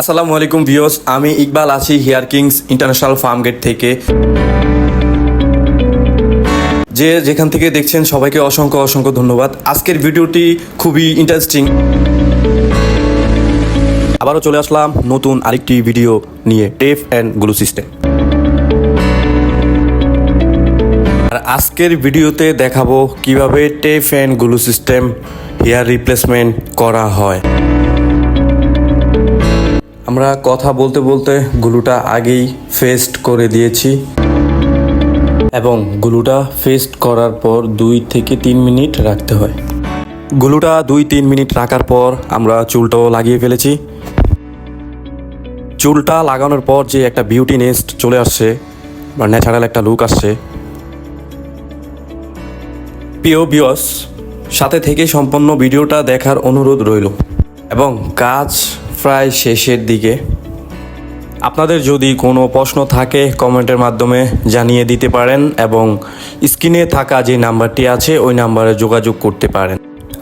আসসালামু আলাইকুম ভিউস আমি ইকবাল আছি hair kings international Farmgate থেকে। যে যেখান থেকে দেখছেন, সবাইকে অসংখ্য অসংখ্য ধন্যবাদ। আজকের ভিডিওটি খুবই ইন্টারেস্টিং আবারও চলে আসলাম নতুন আরেকটি ভিডিও নিয়ে টেপ অ্যান্ড গ্লু সিস্টেম আর আজকের ভিডিওতে দেখাবো কীভাবে tape and glue system hair replacement করা হয়। আমরা কথা বলতে বলতে গুলুটা আগেই ফেস্ট করে দিয়েছি। এবং গুলুটা ফেস্ট করার পর দুই থেকে তিন মিনিট রাখতে হয়। গুলুটা দুই তিন মিনিট রাখার পর আমরা চুলটাও লাগিয়ে ফেলেছি। চুলটা লাগানোর পর যে একটা বিউটি নেস্ট চলে আসছে, বা ন্যাচারাল একটা লুক আসছে, প্রিয় বিয়স সাথে থেকে সম্পূর্ণ ভিডিওটা দেখার অনুরোধ রইল। এবং কাজ প্রায় শেষের দিকে। আপনাদের যদি কোনো প্রশ্ন থাকে, কমেন্টের মাধ্যমে জানিয়ে দিতে পারেন এবং স্ক্রিনে থাকা যে নাম্বারটি আছে, ওই নাম্বারে যোগাযোগ করতে পারেন।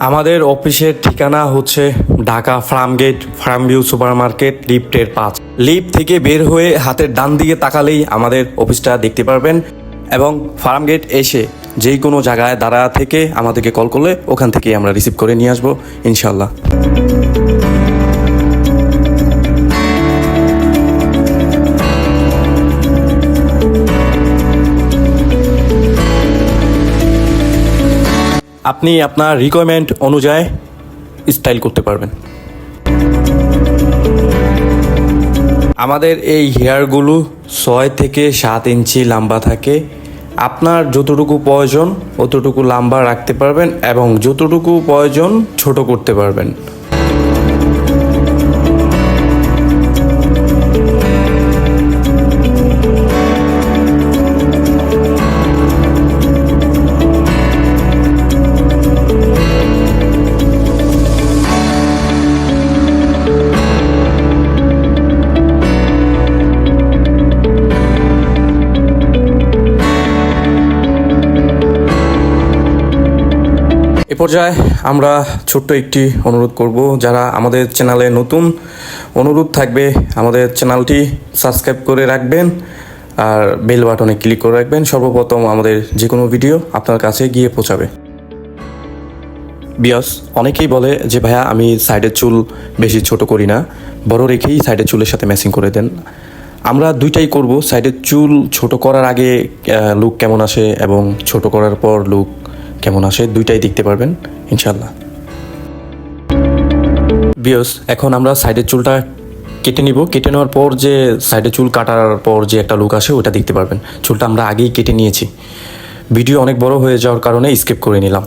আমাদের অফিসের ঠিকানা হচ্ছে ঢাকা ফার্মগেট, ফার্মভিউ সুপার মার্কেট লিফটের পাঁচ। লিফট থেকে বের হয়ে হাতের ডান দিকে তাকালেই আমাদের অফিসটা দেখতে পারবেন এবং ফার্মগেট এসে যেই কোনো জায়গায় দাঁড়া থেকে আমাদেরকে কল করলে ওখান থেকে আমরা রিসিভ করে নিয়ে আসব ইনশাল্লাহ আপনি আপনার রিকোয়ারমেন্ট অনুযায়ী স্টাইল করতে পারবেন। আমাদের এই হেয়ারগুলো ছয় থেকে সাত ইঞ্চি লম্বা থাকে। আপনার যতটুকু প্রয়োজন, অতটুকু লম্বা রাখতে পারবেন এবং যতটুকু প্রয়োজন, ছোট করতে পারবেন। পর্যায়ে আমরা ছোট্ট একটি অনুরোধ করব, যারা আমাদের চ্যানেলে নতুন, অনুরোধ থাকবে আমাদের চ্যানেলটি সাবস্ক্রাইব করে রাখবেন আর বেল বাটনে ক্লিক করে রাখবেন। সর্বপ্রথম আমাদের যে কোনো ভিডিও আপনার কাছে গিয়ে পৌঁছাবে। বিয়স, অনেকেই বলে যে, ভাইয়া, আমি সাইডের চুল বেশি ছোট করি না, বড় রেখেই সাইডের চুলের সাথে ম্যাচিং করে দেন। আমরা দুইটাই করব সাইডের চুল ছোট করার আগে লুক কেমন আসে এবং ছোট করার পর লুক কেমন আসে, দুইটাই দেখতে পারবেন ইনশাল্লাহ বিয়স এখন আমরা সাইডের চুলটা কেটে নিব। কেটে নেওয়ার পর যে সাইডে চুল কাটার পর যে একটা লুক আসে, ওটা দেখতে পারবেন। চুলটা আমরা আগেই কেটে নিয়েছি। ভিডিও অনেক বড় হয়ে যাওয়ার কারণে স্কিপ করে নিলাম।